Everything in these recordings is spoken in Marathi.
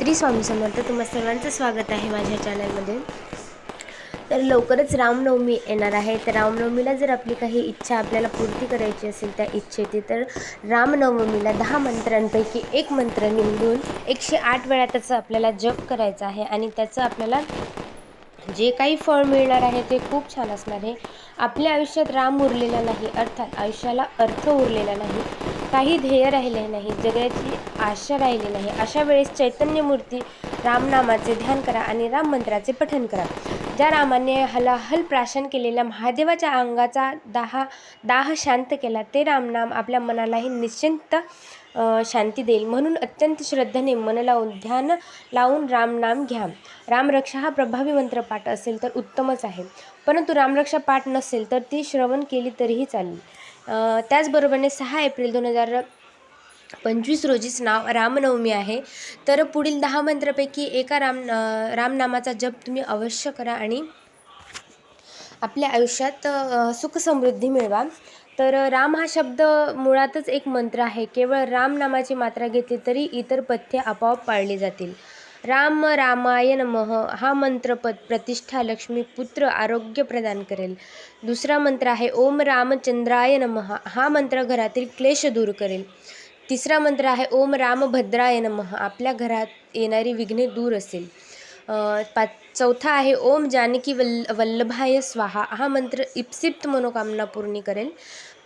श्री स्वामी समर्थ तुम्हा सर्वांचं स्वागत आहे माझ्या चॅनलमध्ये तर लवकरच रामनवमी येणार आहे. तर रामनवमीला जर आपली काही इच्छा आपल्याला पूर्ती करायची असेल त्या इच्छेची तर रामनवमीला दहा मंत्रांपैकी एक मंत्र निवडून एकशे आठ वेळा त्याचं आपल्याला जप करायचं आहे आणि त्याचं आपल्याला जे काही फळ मिळणार आहे ते खूप छान असणार आहे. आपल्या आयुष्यात राम उरलेला नाही अर्थात आयुष्याला अर्थ उरलेला नाही. काही ध्येय राहिले नाही जगाची आशा राहिली नाही. अशा वेळेस चैतन्यमूर्ती रामनामाचे ध्यान करा आणि राम मंत्राचे पठन करा. ज्या रामाने हलाहल प्राशन केलेल्या महादेवाच्या अंगाचा दाहा दाह शांत केला ते रामनाम आपल्या मनालाही निश्चिंत शांती देईल. म्हणून अत्यंत श्रद्धेने मन लावून ध्यान लावून रामनाम घ्या. रामरक्षा हा प्रभावी मंत्रपाठ असेल तर उत्तमच आहे. परंतु रामरक्षा पाठ नसेल तर ती श्रवण केली तरीही चालेल. त्याचबरोबरने सहा एप्रिल दोन हजार पंचवीस रोजीच नाव रामनवमी आहे. तर पुढील दहा मंत्रापैकी एका राम रामनामाचा जप तुम्ही अवश्य करा आणि आपल्या आयुष्यात सुखसमृद्धी मिळवा. तर राम हा शब्द मुळातच एक मंत्र आहे. केवळ राम नामाची मात्रा घेतली तरी इतर पथ्ये आपोआप पाळली जातील. राम रामाय नमः. हा मंत्र प प्रतिष्ठा लक्ष्मी पुत्र आरोग्य प्रदान करेल. दुसरा मंत्र आहे ओम रामचंद्राय नमः. हा मंत्र घरातील क्लेश दूर करेल. तिसरा मंत्र आहे ओम रामभद्राय नमः. आपल्या घरात येणारी विघ्ने दूर असेल. पा पाच चौथा आहे ओम जानकी वल्ल वल्लभाय स्वाहा. हा मंत्र इप्सिप्त मनोकामना पूर्ण करेल.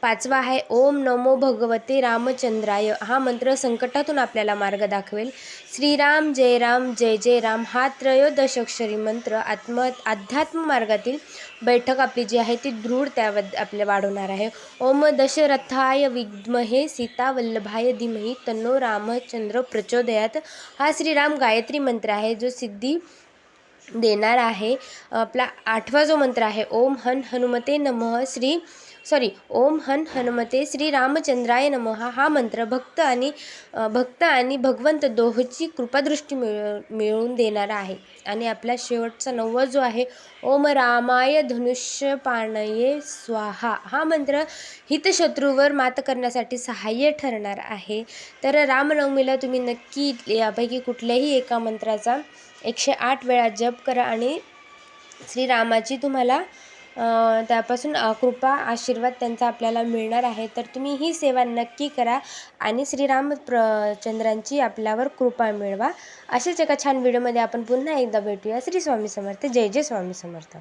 पाचवा आहे ओम नमो भगवते रामचंद्राय. हा मंत्र संकटातून आपल्याला मार्ग दाखवेल. श्रीराम जय राम जय जय राम. हा त्रयोदशाक्षरी मंत्र आत्म अध्यात्म मार्गातील बैठक आपली जी आहे ती दृढ त्याबद्द आपल्या वाढवणार आहे. ओम दशरथाय विद्महे सीता वल्लभाय धीमही तन्नो रामचंद्र प्रचोदयात. हा श्रीराम गायत्री मंत्र आहे जो सिद्धी देणार आहे. आपला आठवा जो मंत्र आहे ओम हन हनुमते नमः श्री सॉरी ओम हन हनुमते श्री रामचंद्राय नम हा मंत्र भक्त आणि भक्त आणि भगवंत दोहची कृपादृष्टी मिळ मिळवून देणारा आहे. आणि आपला शेवटचा नववा जो आहे ओम रामाय धनुष्य पाणये स्वाहा. हा मंत्र हितशत्रूवर मात करण्यासाठी सहाय्य ठरणार आहे. तर रामनवमीला तुम्ही नक्की यापैकी कुठल्याही एका मंत्राचा एकशे आठ वेळा जप करा आणि श्रीरामाची तुम्हाला त्यापासून कृपा आशीर्वाद त्यांचा आपल्याला मिळणार आहे. तर तुम्ही ही सेवा नक्की करा आणि श्रीराम प्र चंद्रांची आपल्यावर कृपा मिळवा. अशाच एका छान व्हिडिओमध्ये आपण पुन्हा एकदा भेटूया. श्री स्वामी समर्थ. जय जय स्वामी समर्थ.